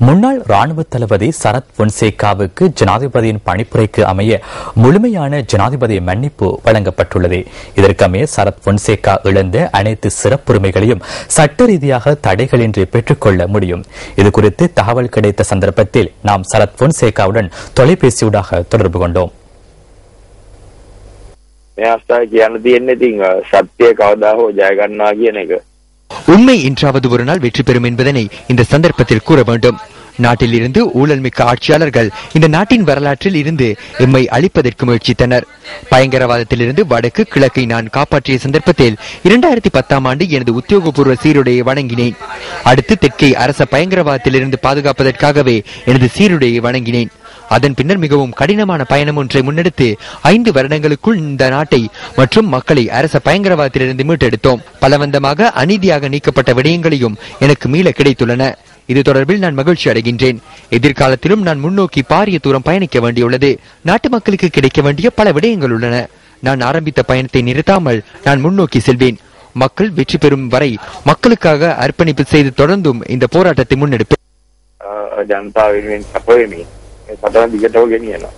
முன்னாள் ராணுவ தளபதி சரத் பொன்சேகாவுக்கு ஜனாதிபதியின் பணிப்புரைக்கு அமைய முழுமையான ஜனாதிபதி மன்னிப்பு வழங்கப்பட்டுள்ளது இதற்கமைய சரத் பொன்சேகா இழந்த அனைத்து சிறப்புரிமைகளையும் சட்ட ரீதியாக தடைகளின்றி பெற்றுக்கொள்ள முடியும் இதுகுறித்து தகவல் கிடைத்த சந்தர்ப்பத்தில் நாம் சரத் பொன்சேகாவுடன் தொலைபேசியூடாக தொடர்பு கொண்டோம் මේ අවස්ථාවේ කියන්න තියෙන්නේ ඉතින් අ, සත්‍යය කවදා හෝ ජය ගන්නවා කියන එක. உண்மை இன்றாவது ஒரு நாள் வெற்றி பெறும் என்பதனை இந்த சந்தர்ப்பத்தில் கூற வேண்டும். நாட்டில் இருந்து ஊழல் மிக்க ஆட்சியாளர்கள் இந்த நாட்டின் வரலாற்றில் இருந்து எம்மை அழிப்பதற்கு முயற்சித்தனர். பயங்கரவாதத்திலிருந்து வடக்கு கிழக்கை நான் காப்பாற்றிய சந்தர்ப்பத்தில் இரண்டாயிரத்தி பத்தாம் ஆண்டு எனது உத்தியோகபூர்வ சீருடையை வணங்கினேன். அடுத்து தெற்கை அரச பயங்கரவாதத்திலிருந்து பாதுகாப்பதற்காகவே எனது சீருடையை வணங்கினேன். அதன் பின்னர் மிகவும் கடினமான பயணம் ஒன்றை முன்னெடுத்து ஐந்து வருடங்களுக்குள் இந்த நாட்டை மற்றும் மக்களை அரச பயங்கரவாதத்திலிருந்து மீட்டெடுத்தோம். பலவந்தமாக அநீதியாக நீக்கப்பட்ட விடயங்களையும் எனக்கு மீள கிடைத்துள்ளன. இது தொடர்பில் நான் மகிழ்ச்சி அடைகின்றேன். எதிர்காலத்திலும் நான் முன்னோக்கி பாரிய தூரம் பயணிக்க வேண்டியுள்ளது. நாட்டு மக்களுக்கு கிடைக்க வேண்டிய பல விடயங்கள் உள்ளன. நான் ஆரம்பித்த பயணத்தை நிறுத்தாமல் நான் முன்னோக்கி செல்வேன். மக்கள் வெற்றி பெறும் வரை மக்களுக்காக அர்ப்பணிப்பு செய்து தொடர்ந்தும் இந்த போராட்டத்தை முன்னெடுப்பேன். el patrón de Guillermo Gueniela.